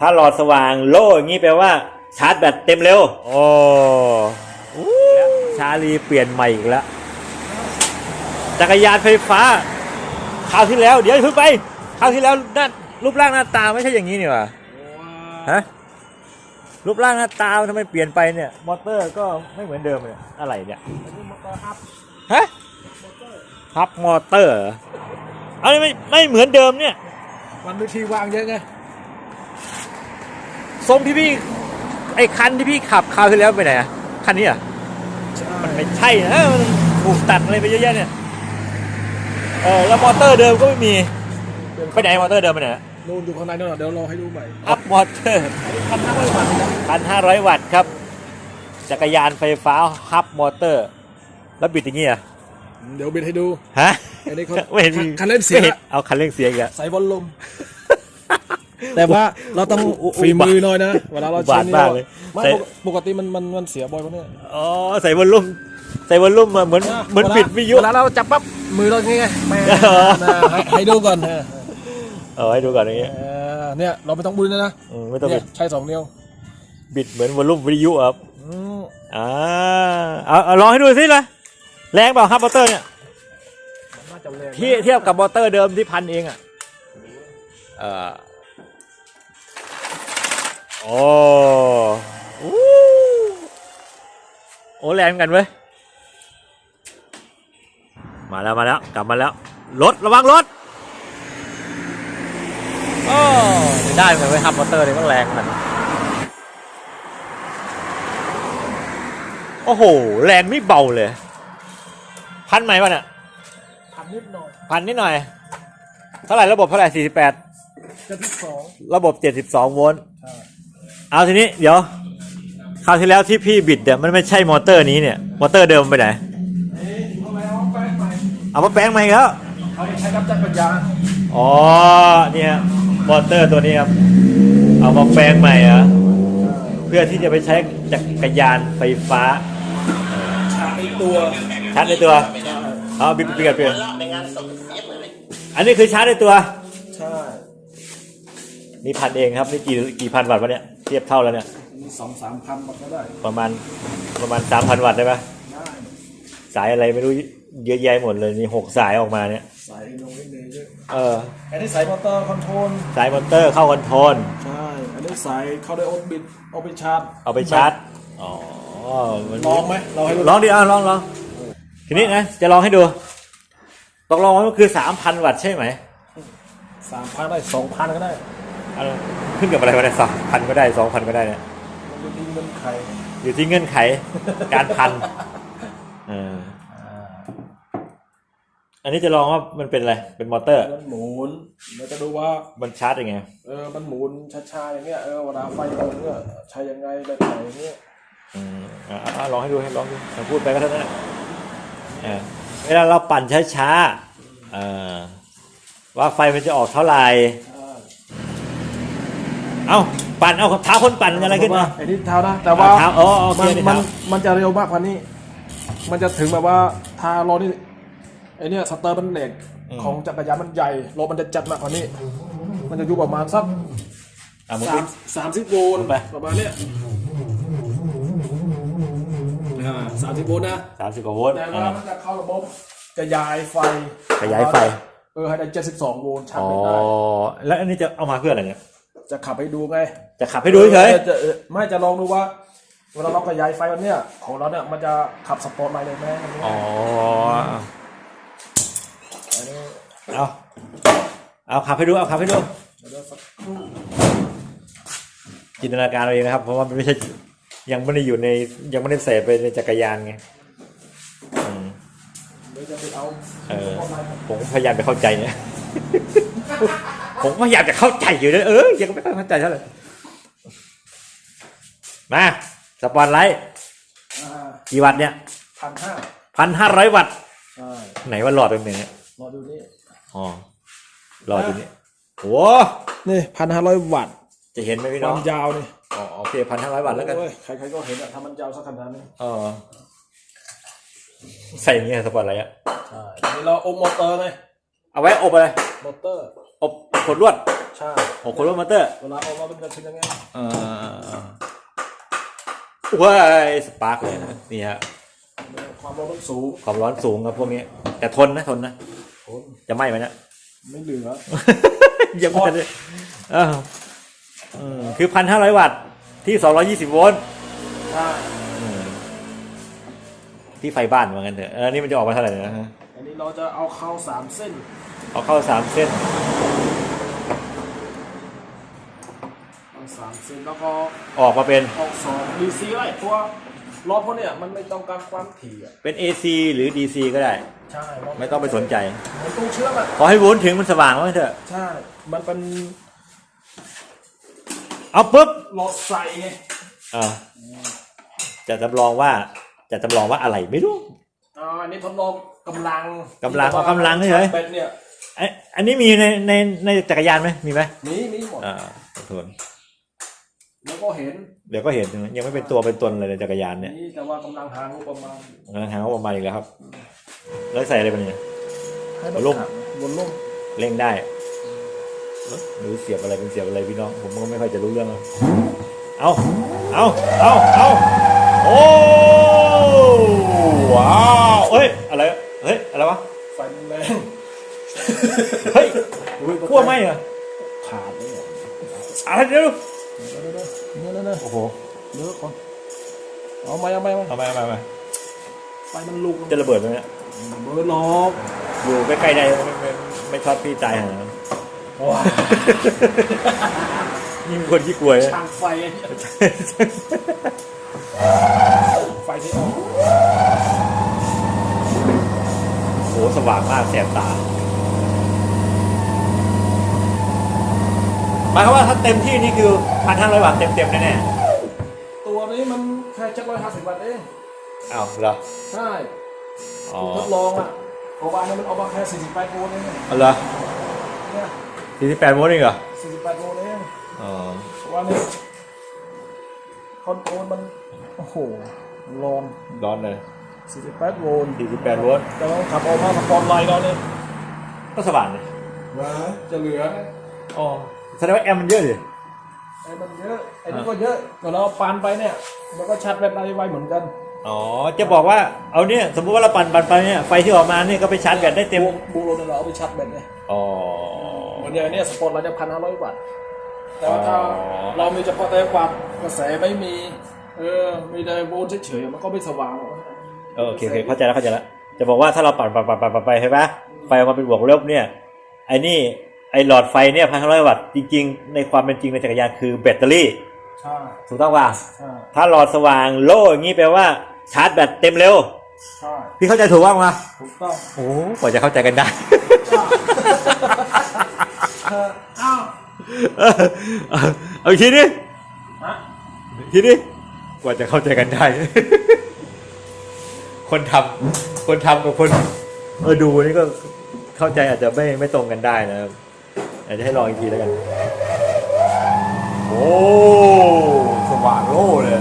ถ้าหลอดสว่างโล่อย่างนี้แปลว่า ชาร์จแบตเต็มเร็ว โอ้ชาลีเปลี่ยนใหม่อีกแล้ว จักรยานไฟฟ้าคราวที่แล้ว เดี๋ยวเพิ่งไปคราวที่แล้วหน้ารูปร่างหน้าตาไม่ใช่อย่างนี้นี่หว่าฮะรูปร่างหน้าตาทำไมเปลี่ยนไปเนี่ย มอเตอร์ก็ไม่เหมือนเดิมเลยอะไรเนี่ยอันนี้มอเตอร์ฮับฮะฮับมอเตอร์เหรอเอาไม่ไม่เหมือนเดิมเนี่ย มันวิธีวางเยอะไง ทรงที่พี่ไอ้คันที่พี่ขับคราวที่แล้วไปไหนอะคันนี้อะมันไม่ใช่นะมันถูกตัดอะไรไปเยอะแยะเนี่ยเออแล้วมอเตอร์เดิมก็ไม่มีไปไหนมอเตอร์เดิมไปไหนนู่นอยู่ข้างในนู่นนะเดี๋ยวรอให้ดูใหม่อัพมอเตอร์พันห้าร้อยบาทนะพันห้าร้อยวัตต์ครับ จักรยานไฟฟ้าฮับมอเตอร์ แล้วบิดอย่างงี้อะเดี๋ยวบิดให้ดูฮะอันนี้เขาไม่เห็นมีคันเร่งเสียไม่ห็นเอาคันเร่งเสียอีกแล้วใส่บอลลม แต่ว่าเราต้องอุอุฝีมือหน่อยนะเวลาเราอุบาทใช้นี่มากเลยไม่ใส่ปกปกติมันมันมันเสียบ่อยกว่านี้อ๋อใส่วอลลุ่มใส่วอลลุ่มมาเหมือนเหมือนวลาปิดวิทยุเวลาเราจับปั๊บมือเราอย่างเงี้ยแม่เออนะให้ให้ดูก่อนนะเอาให้ดูก่อนอย่างเงี้ยเออเนี่ยเราไม่ต้องบุญนะนะอืมไม่ต้องเนี่บิยดใช้สองนิ้วบิดเหมือนวอลลุ่มวิทยุครับอืมอ่าเอาเอาลองให้ดูสิเลยแรงเปล่าครับมอเตอร์เนี่ยมันน่าจะแรงนะที่เทียบกับมอเตอร์เดิมที่พันเองอะเออ โอ้อู้โอ้แรงเหมือนกันเว้ย มาแล้วมาแล้วกลับมาแล้ว รถระวังรถโอ้ได้เหมือนไปทำมอเตอร์เลยมันแรงขนาดนั้นโอ้โห แรงไม่เบาเลย พันไหมวะเนี่ยพันนิดหน่อยพันนิดหน่อย เท่าไหร่ระบบเท่าไหร่48จะที่สองระบบ 72 โวลต์ใช่ เอาทีนี้เดี๋ยวคราวที่แล้วที่พี่บิดเนี่ยมันไม่ใช่มอเตอร์นี้เนี่ยมอเตอร์เดิมไปไหนเอาไปเอาไปใหม่เอามาแปลงใหม่อีกแล้วเอาไปใช้กับจักรยานอ๋อเนี่ยมอเตอร์ตัวนี้ครับเอามาแปลงใหม่เหรอะเพื่อที่จะไปใช้จักรยานไฟฟ้าชาร์จในตัวชาร์จในตัวเอาบิดเปลี่ยนเปลี่ยนอันนี้คือชาร์จในตัวใช่นี่พันเองครับนี่กี่กี่พันวัตต์วะเนี่ย เทียบเท่าแล้วเนี่ย มีสองสามพันมันก็ได้ ประมาณประมาณสามพันวัตต์ได้ปะได้ สายอะไรไม่รู้เยอะแยะหมดเลยมีหกสายออกมาเนี่ยใส่ลงนิดนึงเยอะเออ อันนี้ใส่มอเตอร์คอนโทรล สายมอเตอร์เข้าคอนโทรลใช่ อันนี้ใส่เข้าได้โอนบิดเอาไปชาร์จ เอาไปชาร์จ อ๋อมันลองไหมเราให้ดูลองดิอะลองลองทีนี้นะจะลองให้ดูตกลงว่ามันคือสามพันวัตต์ใช่ไหมสามพันได้สองพันก็ได้เอา ขึ้นกับอะไรวะเนี่ยสองพันก็ได้สองพันก็ได้เนี่ยมันจะทิ้งเงินไขอยู่ที่เงื่อนไขการพันเอออันนี้จะลองว่ามันเป็นอะไร เป็นมอเตอร์ มันหมุนเราจะดูว่า มันชาร์จยังไง เออ มันหมุนช้าๆอย่างเงี้ย เออ เวลาไฟลงเนี่ยใช้ยังไงแบบไหนอย่างเงี้ย อืมอะอะลองให้ดูให้ลองดูถ้าพูดไปก็เท่านั้นแหละเออเวลาเราปั่นช้าๆเออว่าไฟมันจะออกเท่าไหร่ ใช่ เอ้าปั่นเอาเท้าคนปั่นอะไรขึ้นมา ไอ้นี่เท้านะแต่ว่าเท้าอ๋อโอเคมันนี่มันเท้ามันจะเร็วมากกว่านี้ มันจะถึงแบบว่าถ้ารถนี่ไอเนี่ยสเตอร์มันเหล็กของจักรยานมันใหญ่รถมันจะจัดมากกว่านี้ มันจะอยู่ประมาณสักอะมึงสามสามสิบโวลต์ไป ประมาณเนี้ยอ่าสามสิบโวลต์นะ สามสิบกว่าโวลต์แต่เวอ่า ลามันจะเข้าระบบกระยายไฟขยายไฟ เออให้ได้เจ็ดสิบสองโวลต์ชาอ๋ร์อจไม่ได้แล้วอันนี้จะเอามาเพื่ออะไรเนี่ย จะขับให้ดูไงจะขับให้ดูเฉยออจะเออไม่จะลองดูว่าเวลาเราขยายไฟวันเนี้ยของเราเนี่ยมันจะขับสปอร์ตไลท์เลยไหมอันนี้อ๋ออันนี้เอาเอาขับให้ดูเอาขับให้ดูเดี๋ยวสักครู่จินตนาการเอาเองนะครับ เพราะว่ามันไม่ใช่ยังไม่ได้อยู่ในยังไม่ได้ใส่ไปในจักรยานไงอืมเดี๋ยวจะไปเอาเออสปอร์ตไลท์ ผมพยายามจะเข้าใจเนี่ย ผมพยายามจะเข้าใจอยู่เลยเออยังไม่ค่อยเข้าใจเท่าไหร่มาสปอนไลท์อ่ากี่วัตต์เนี่ยพันห้าพันห้าร้อยวัตต์ใช่ไหนว่าหลอดเป็นไงเนี่ยรอดูนี่อ๋อหลอดอยู่นี่โอ้นี่พันห้าร้อยวัตต์จะเห็นไหมพี่คน้อวางมยาวนี่อ๋อโอเคพันห้าร้อยวัตต์แล้วกันโอ้ยใครๆก็เห็นอะถ้ามันยาวสักขนาดนี้เออใส่อย่างเงี้ยสปอนไลท์อะใช่นี่เราอมมอเตอร์ไงเอาไว้อบอะไรมอเตอร์ อบขดลวดใช่หกโคโลมอเตอร์เวลาออกมาเป็นกระชินยังไงเออว้ายสปาร์กเลยนะนี่ฮะความร้อนมันสูงความร้อนสูงครับพวกนี้ แต่ทนนะทนนะทนจะไหม้ไหมเนะไม่เหลือยังไม่ทันได้เอออืมคือพันห้าร้อยวัตต์ที่สองร้อยี่สิบโวลต์ใช่อืมที่ไฟบ้านเหมือนกันเถอะเออนี่มันจะออกมาเท่าไหร่นะฮะอันนี้เราจะเอาเข้าสามเส้น เอาเข้าสามเส้น เอาสามเส้นแล้วก็ออกมาเป็นออกสองดีซีก็ได้เพราะว่ารถพวกเนี้ยมันไม่ต้องการความถี่อะเป็น AC หรือ DC ก็ได้ ใช่รถไม่ต้องไปสนใจ เหมือนตู้เชื่อมอะขอให้โวลต์ถึงมันสว่างไว้เถอะ ใช่ มันเป็นเอาปุ๊บรถใส่ไงอ่าจะจำลองว่าจะจำลองว่าอะไรไม่รู้อ่าอันนี้ทดลองกำลังกำลังเอากำลังเฉยๆเป็นเนี่ยไอยอันนี้มีในในในจักรยานไหมมีไหมมีมีหมดอ่าขอโทษ แล้วก็เห็นเดี๋ยวก็เห็นยังไม่เป็นตัวเป็นตนเลยในจักรยานเนี่ยนี่แต่ว่ากำลังทางงบประมาณกำลังหาว่าประมาณอีกแล้วครับ แล้วใส่อะไรไปเนี่ย ให้บนร่มบนร่มเร่งได้หรือเสียบอะไรเป็นเสียบอะไรพี่น้อง ผมก็ไม่ค่อยจะรู้เรื่องหรอกเอาเอาเอาเอาโอ้ว้าวเฮ้ยอะไรเฮ้ยอะไรวะไฟมันแรงเฮ้ยขั้วไหมเหรอขาดเลยเนี่ยอะไรเดี๋ยว เดี๋ยวเดี๋ยวเดี๋ยวเดี๋ยวเดี๋ยวโอ้โหเดี๋ยวก่อนเอามาเอามาเอามาเอาไปเอาไปเอาไปไฟมันลุกจะระเบิดไหมเนี่ยเบอร์ล็อกอยู่ใกล้ๆได้ไม่ไม่ไม่ช็อตพี่ตายหาว้านี่เป็นคนที่กลัวนะช่างไฟไอ้เนี่ยไฟที่ออก โอ้สว่างมากแสบตา มายความว่าถ้าเต็มที่นี่คือพันห้าร้อยวัตต์เต็มๆแน่ตัวนี้มันแค่จักร้อยห้าสิบวัตต์เอง ๆอ้าวเหรอ ใช่อ๋อทดลองอะเพราะว่าอันนี้มันเอามาแค่สี่สิบแปดโวลต์เองเนี่ยเอาเหรอเนี่ยสี่สิบแปดโวลต์เองเหรอ สี่สิบแปดโวลต์เองอ๋อ เพราะว่านี่คอนโทรลมัน โอ้โหร้อนร้อนเลย สี่สิบแปดโวลต์สี่สิบแปดโวลต์ แต่ว่าขับออกมาสปอร์ตไลท์เราเนี่ยก็สว่างเลยว้าจะเหลือ อ๋อ แสดงว่าแอมป์มันเยอะดิไอ้มันเยอะไอ้นี่ก็เยอะแต่เราปานไปเนี่ย มันก็ชาร์จแบตไไวเหมือนกันอ๋อ จะบอกว่าเอาเนี่ยสมมติว่าเราปั่นปั่นไปเนี่ยไฟที่ออกมาเนี่ยก็ไปชาร์จแบตได้เต็มบูบูโรเนี่ยเราเอาไปชาร์จแบตเนี่ยอ๋อเหมือนอย่างเนี้ยสปอร์ตเราจะพันห้าร้อยวัตต์แต่ว่าถ้าอ๋อเรามีเฉพาะแต่วัตต์กระแสไม่มีเออมีแต่โวลต์เฉยๆมันก็ไม่สว่างหรอกเออโอเคโอเคเข้าใจแล้วเข้าใจแล้วจะบอกว่าถ้าเราปั่นปั่นปั่นปั่นปั่นไปใช่ปะไฟออกมาเป็นบวกลบเนี่ยไอ้นี่ไอ้หลอดไฟเนี่ยพันห้าร้อยวัตต์จริง ๆ ในความเป็นจริงในจักรยานคือแบตเตอรี่ใช่ถูกต้องป่ะใช่ถ้าหลอดสว่างโล่อย่างนี้แปลว่าชาร์จแบตเต็มเร็วใช่พี่เข้าใจถูกบ้างมะถูกต้องโอ้กว่าจะเข้าใจกันได้เอออ้าวเออเอาเอาอีกทีนี้ฮะทีนี้กว่าจะเข้าใจกันได้ คนทำคนทำกับคน เออดูนี่ก็เข้าใจอาจจะไม่ไม่ตรงกันได้นะครับ อาจจะให้ลองอีกทีแล้วกัน โอ้สว่างโล่เลย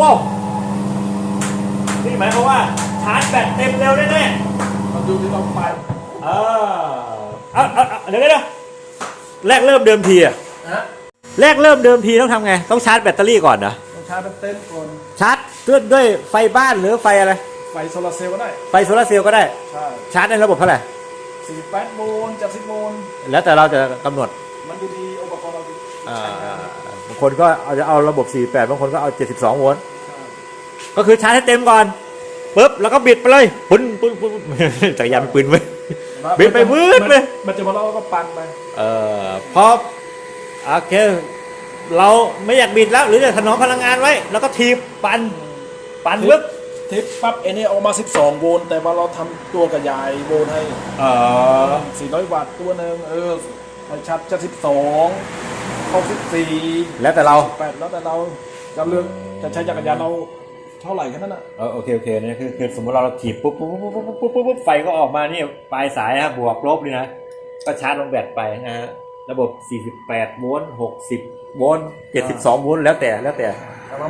ว้าวนี่หมายความว่าชาร์จแบตเต็มเร็วแน่ๆมาดูที่เราไปเออเอาเอาเอาเดี๋ยวเดี๋ยวแรกเริ่มเดิมทีอะนะแรกเริ่มเดิมทีต้องทำไง ต้องชาร์จแบตเตอรี่ก่อนนะต้องชาร์จเป็นเต้นก่อนชาร์จด้วยด้วยไฟบ้านหรือไฟอะไร ไฟโซลาร์เซลล์ก็ได้ ไฟโซลาร์เซลล์ก็ได้ ใช่ ชาร์จในระบบเท่าไหร่ 48โวลต์จาก10โวลต์แล้วแต่เราจะกำหนดมันดูดีอุปกรณ์เราดีอ่าใช้งานบางคนก็เอาจะเอาระบบ 48 บางคนก็เอา 72 โวลต์ใช่ก็คือชาร์จให้เต็มก่อนปุ๊บแล้วก็บิดไปเลยปุ้นปุ้นปุ้นปุ้นจักรยานเป็นปืนไว้ยบิดไปวืดเลย มันจะมาเราก็ปั่นไปเอ่อพอโอเคเราไม่อยากบิดแล้ว หรือจะถนอมพลังงานไว้ แล้วก็ทีบปัน ปันปึ๊บ ทิปปั๊บเอเนี่ยออกมา 12 โวลต์แต่ว่าเราทำตัวกระยายโวลต์ให้เอ่อ400 วัตต์ตัวหนึ่งเออไฟชัดจะ 12เข้า14แล้วแต่เรา 8แล้วแต่เราจะเลือกจะใช้จักรยานเราเท่าไหร่แค่นั้นน่ะ เออโอเคโอเคนี่คือคือสมมติเราเราถีบปุ๊บปุ๊บปุ๊บปุ๊บปุ๊บปุ๊บปุ๊บไฟก็ออกมานี่ปลายสายฮะบวกลบนี่นะ ก็ชาร์จลงแบตไปนะฮะระบบ 48 โวลต์ 60 โวลต์ 72 โวลต์แล้วแต่แล้วแต่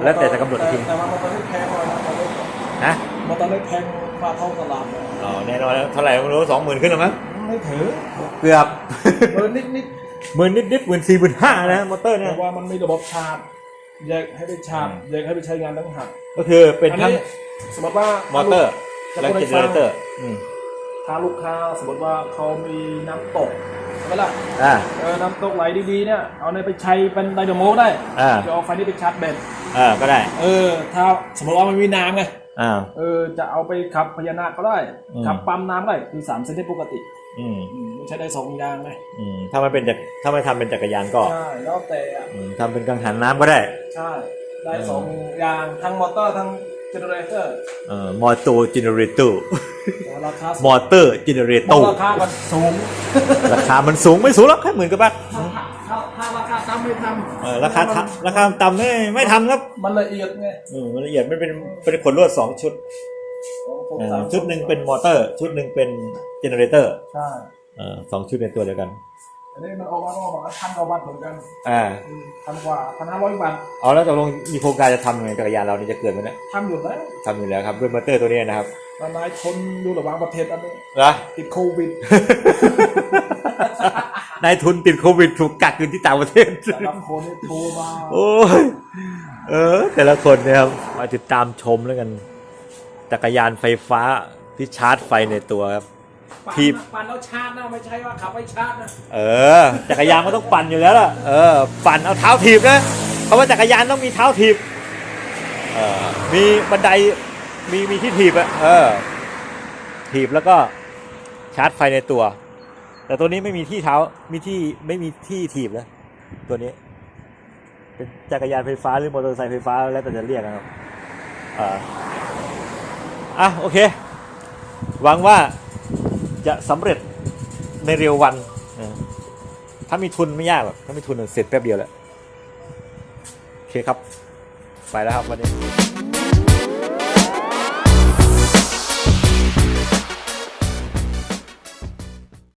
แล้วแต่จะกำหนดอีกทีแต่ว่ามันตอนนี้แพงกว่านะ ตอนนี้นะมันตอนนี้แพงกว่าท้องตลาดเลยอ๋อแน่นอนแล้วเท่าไหร่ไม่รู้สองหมื่นขึ้นหรือมั้งไม่ถือเกือบเออนิดนิดหมื่นนิดๆหมื่นสี่หมื่นห้านะมอเตอร์ๆเนี่ยแต่ว่ามันมีระบบชาร์จแยกให้ไปชาร์จแยกให้ไปใช้งานตั้งหากก็คือเป็นอันทั้งนี้สมมติว่ามอเตอร์จะและพูดเจให้เนฟังเรเตอร์อืมถ้าลูกค้าสมมติว่าเขามีน้ำตกใช่ไหมล่ะอ่าเออน้ำตกไหลดีๆเนี่ยเอาเนี่ยไปใช้เป็นไดนาโมได้อ่าจะเอาไฟนี้ไปชาร์จแบตอ่าก็ได้ เออ ถ้าสมมติว่ามันมีน้ำไง อ่าเออจะเอาไปขับพญานาคก็ได้อืม ขับปั๊มน้ำได้คือสามเส้นได้ปกติอืมอืมมันใช้ได้สองอย่างไงอืมถ้ามันเป็นจักถ้าไม่ทำเป็นจักรยานก็ใช่แล้วแต่อะอืมทำเป็นกังหันน้ำก็ได้ ใช่ได้เออสองอย่างทั้งมอเตอร์ทั้งเจเนเรเตอร์เอ่อมอเตอร์เจเนเรเตอร์แต่ราคาสูมงอเตอร์เจเนเรเตอร์ราคามันสูง ราคามันสูงไม่สูงหรอกแค่หมื่นกว่าบาทำไม่ทเออำราคาทราคาต่ำไม่ไม่ทำครับมันละเอียดไงอืมมันละเอียดมันเป็นเป็นขนลวดสองชุดของผมเออสามชุดหนึ่งเป็นมอเตอร์ ชุดหนึ่งเป็นเจเนเรเตอร์ใช่เออสองชุดในตัวเดียวกัน อันนี้มันออกมาก็ประมาณพันกว่าบาทเหมือนกันอ่าอืมพันกว่าพันห้าร้อยบาทเอาแล้วตกลงมีโครงการจะทำยังไงจักรยานเรานี่จะเกิดไหมเนี่ยทำอยู่แล้วทำอยู่แล้วครับด้วยมอเตอร์ตัวนี้นะครับตอนนายชนอยู่ระหว่างประเทศอันนี้นะ ติดโควิด นายทุนติดโควิดถูกกักอยู่ที่ต่างประเทศ แต่ละคนนี่โทรมาโอ้ย เออ แต่ละคนเนี่ยครับ มาติดตามชมแล้วกัน จักรยานไฟฟ้าที่ชาร์จไฟในตัวครับปั่นทีบนะปั่นแล้วชาร์จนะไม่ใช่ว่าขับไปชาร์จนะเออ จักรยานมันต้องปั่นอยู่แล้วล่ะ เออ ปั่นเอาเท้าถีบนะ เพราะว่าจักรยานต้องมีเท้าถีบ เออ มีบันได มีมีที่ถีบอะเออ ถีบแล้วก็ชาร์จไฟในตัว แต่ตัวนี้ไม่มีที่เท้ามีที่ไม่มีที่ถีบแล้วตัวนี้ เป็นจักรยานไฟฟ้าหรือมอเตอร์ไซค์ไฟฟ้าแล้วแต่จะเรียกนะครับอ่าอะโอเคหวังว่าจะสำเร็จในเร็ววันถ้ามีทุนไม่ยากหรอกถ้ามีทุนเสร็จแป๊บเดียวแหละโอเคครับ ไปแล้วครับวันนี้